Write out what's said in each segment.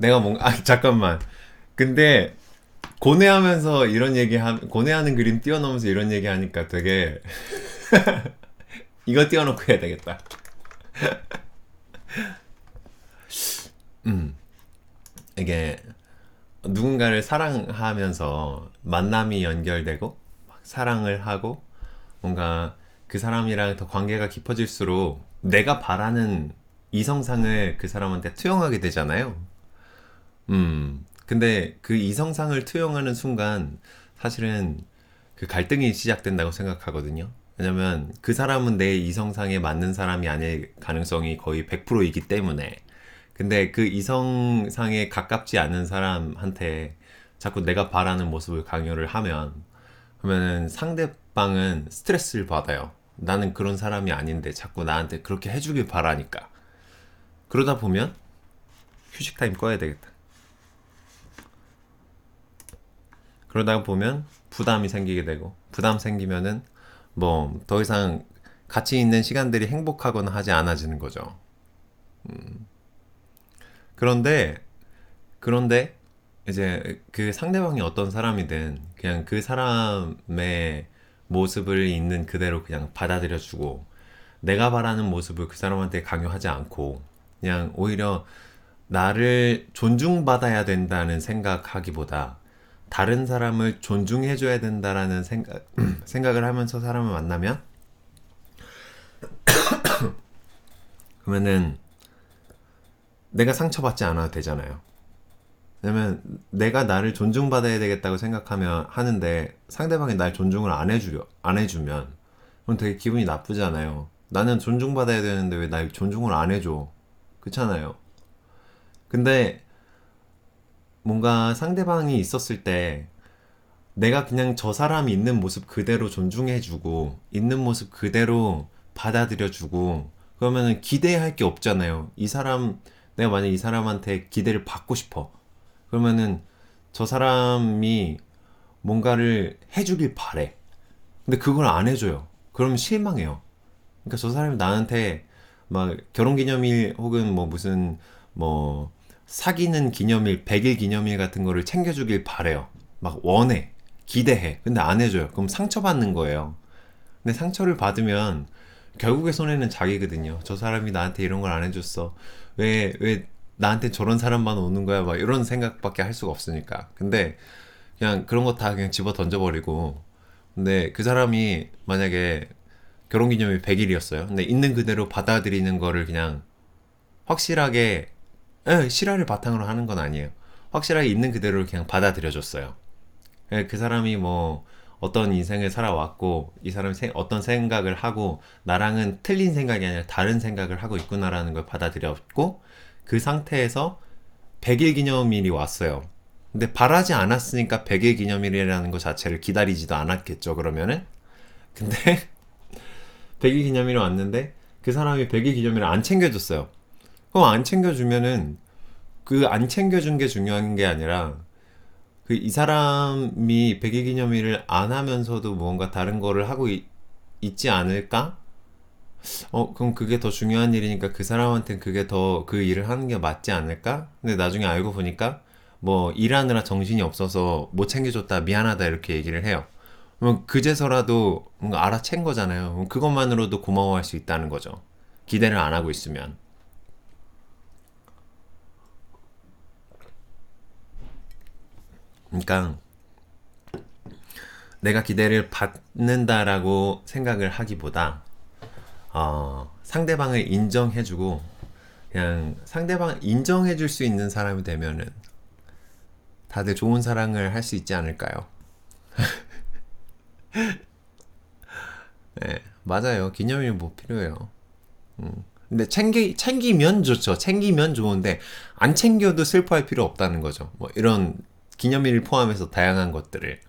내가 뭔가 아 잠깐만. 근데 고뇌하면서 이런 얘기 하 고뇌하는 그림 띄워놓으면서 이런 얘기 하니까 되게 이거 띄워놓고 해야 되겠다. 음 이게 누군가를 사랑하면서 만남이 연결되고 사랑을 하고 뭔가 그 사람이랑 더 관계가 깊어질수록 내가 바라는 이성상을 그 사람한테 투영하게 되잖아요. 음, 근데 그 이성상을 투영하는 순간 사실은 그 갈등이 시작된다고 생각하거든요. 왜냐면 그 사람은 내 이성상에 맞는 사람이 아닐 가능성이 거의 100%이기 때문에. 근데 그 이성상에 가깝지 않은 사람한테 자꾸 내가 바라는 모습을 강요를 하면 그러면은 상대방은 스트레스를 받아요. 나는 그런 사람이 아닌데 자꾸 나한테 그렇게 해주길 바라니까. 그러다 보면 휴식 타임 꺼야 되겠다. 그러다 보면 부담이 생기게 되고 부담 생기면은 뭐 더 이상 같이 있는 시간들이 행복하거나 하지 않아지는 거죠. 음. 그런데 그런데 이제 그 상대방이 어떤 사람이든 그냥 그 사람의 모습을 있는 그대로 그냥 받아들여주고 내가 바라는 모습을 그 사람한테 강요하지 않고 그냥 오히려 나를 존중받아야 된다는 생각하기보다 다른 사람을 존중해줘야 된다라는 생각, 생각을 하면서 사람을 만나면 그러면은 내가 상처받지 않아도 되잖아요. 왜냐면 내가 나를 존중받아야 되겠다고 생각하면 하는데 상대방이 날 존중을 안 해주려 안 해주면 그럼 되게 기분이 나쁘잖아요. 나는 존중받아야 되는데 왜 날 존중을 안 해줘? 그렇잖아요. 근데 뭔가 상대방이 있었을 때 내가 그냥 저 사람이 있는 모습 그대로 존중해주고 있는 모습 그대로 받아들여주고 그러면은 기대할 게 없잖아요. 이 사람 내가 만약 이 사람한테 기대를 받고 싶어. 그러면은 저 사람이 뭔가를 해주길 바래. 근데 그걸 안 해줘요. 그러면 실망해요. 그러니까 저 사람이 나한테 막 결혼 기념일 혹은 뭐 무슨 뭐 사귀는 기념일, 100일 기념일 같은 거를 챙겨주길 바래요. 막 원해. 기대해. 근데 안 해줘요. 그럼 상처받는 거예요. 근데 상처를 받으면 결국에 손해는 자기거든요. 저 사람이 나한테 이런 걸 안 해줬어. 왜, 왜 나한테 저런 사람만 오는 거야? 막 이런 생각밖에 할 수가 없으니까. 근데 그냥 그런 거 다 그냥 집어 던져버리고. 근데 그 사람이 만약에 결혼 기념일 100일이었어요. 근데 있는 그대로 받아들이는 거를 그냥 확실하게 에, 실화를 바탕으로 하는 건 아니에요. 확실하게 있는 그대로 그냥 받아들여줬어요. 예, 그 사람이 뭐 어떤 인생을 살아왔고 이 사람이 세, 어떤 생각을 하고 나랑은 틀린 생각이 아니라 다른 생각을 하고 있구나라는 걸 받아들였고 그 상태에서 100일 기념일이 왔어요. 근데 바라지 않았으니까 100일 기념일이라는 것 자체를 기다리지도 않았겠죠, 그러면은? 근데 100일 기념일이 왔는데 그 사람이 100일 기념일을 안 챙겨줬어요. 그럼 안 챙겨주면은 그 안 챙겨준 게 중요한 게 아니라 그 이 사람이 100일 기념일을 안 하면서도 뭔가 다른 거를 하고 있, 있지 않을까? 어, 그럼 그게 더 중요한 일이니까 그 사람한테는 그게 더 그 일을 하는 게 맞지 않을까? 근데 나중에 알고 보니까 뭐 일하느라 정신이 없어서 못 챙겨줬다 미안하다 이렇게 얘기를 해요. 그럼 그제서라도 뭔가 알아챈 거잖아요. 그것만으로도 고마워할 수 있다는 거죠. 기대를 안 하고 있으면. 그러니까 내가 기대를 받는다라고 생각을 하기보다 어, 상대방을 인정해주고 그냥 상대방을 인정해줄 수 있는 사람이 되면은 다들 좋은 사랑을 할 수 있지 않을까요? 네, 맞아요. 기념일 뭐 필요해요. 음. 근데 챙기 챙기면 좋죠. 챙기면 좋은데 안 챙겨도 슬퍼할 필요 없다는 거죠. 뭐 이런 기념일을 포함해서 다양한 것들을.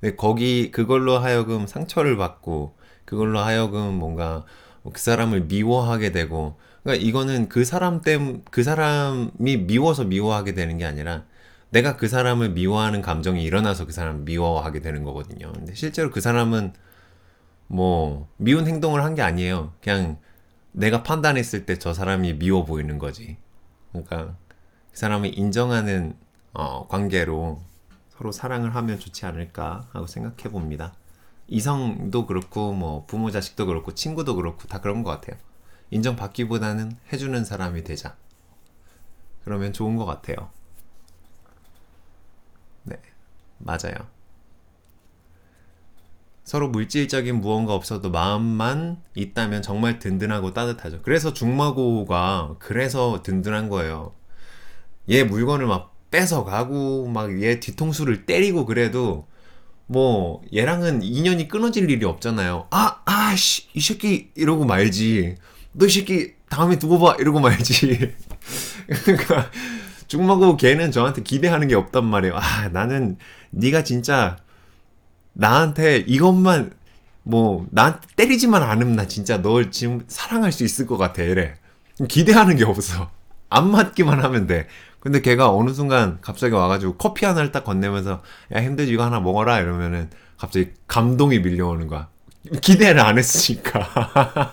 근데 거기 그걸로 하여금 상처를 받고 그걸로 하여금 뭔가 그 사람을 미워하게 되고 그러니까 이거는 그 사람 때문 그 사람이 미워서 미워하게 되는 게 아니라 내가 그 사람을 미워하는 감정이 일어나서 그 사람을 미워하게 되는 거거든요. 근데 실제로 그 사람은 뭐 미운 행동을 한 게 아니에요. 그냥 내가 판단했을 때 저 사람이 미워 보이는 거지. 그러니까 그 사람을 인정하는 어, 관계로 서로 사랑을 하면 좋지 않을까 하고 생각해 봅니다. 이성도 그렇고 뭐 부모 자식도 그렇고 친구도 그렇고 다 그런 것 같아요. 인정받기보다는 해주는 사람이 되자. 그러면 좋은 것 같아요. 네, 맞아요. 서로 물질적인 무언가 없어도 마음만 있다면 정말 든든하고 따뜻하죠. 그래서 중마고가 그래서 든든한 거예요. 얘 물건을 막 뺏어가고 막 얘 뒤통수를 때리고 그래도 뭐 얘랑은 인연이 끊어질 일이 없잖아요. 아, 아 씨, 이 새끼 이러고 말지. 너 이 새끼 다음에 두고 봐 이러고 말지. 그러니까 중마고 걔는 저한테 기대하는 게 없단 말이에요. 아, 나는 네가 진짜 나한테 이것만 뭐 나한테 때리지만 않으면 나 진짜 널 지금 사랑할 수 있을 것 같아 이래 기대하는 게 없어 안 맞기만 하면 돼 근데 걔가 어느 순간 갑자기 와가지고 커피 하나를 딱 건네면서 야 힘들지? 이거 하나 먹어라. 이러면은 갑자기 감동이 밀려오는 거야. 기대를 안 했으니까.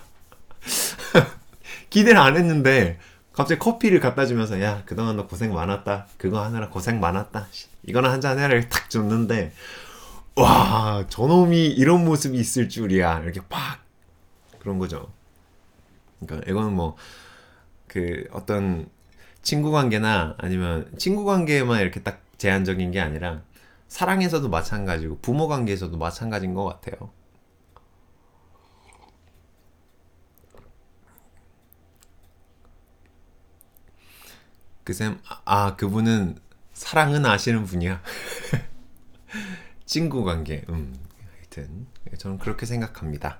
기대를 안 했는데 갑자기 커피를 갖다 주면서 야 그동안 너 고생 많았다. 그거 하느라 고생 많았다. 이거나 한잔 해라. 이렇게 탁 줬는데 와, 저놈이 이런 모습이 있을 줄이야. 이렇게 팍 그런 거죠. 그러니까 이거는 뭐 그 어떤 친구 관계나 아니면 친구 관계에만 이렇게 딱 제한적인 게 아니라 사랑에서도 마찬가지고 부모 관계에서도 마찬가지인 것 같아요. 그쌤, 아, 그분은 사랑은 아시는 분이야. 친구 관계. 음, 하여튼 저는 그렇게 생각합니다.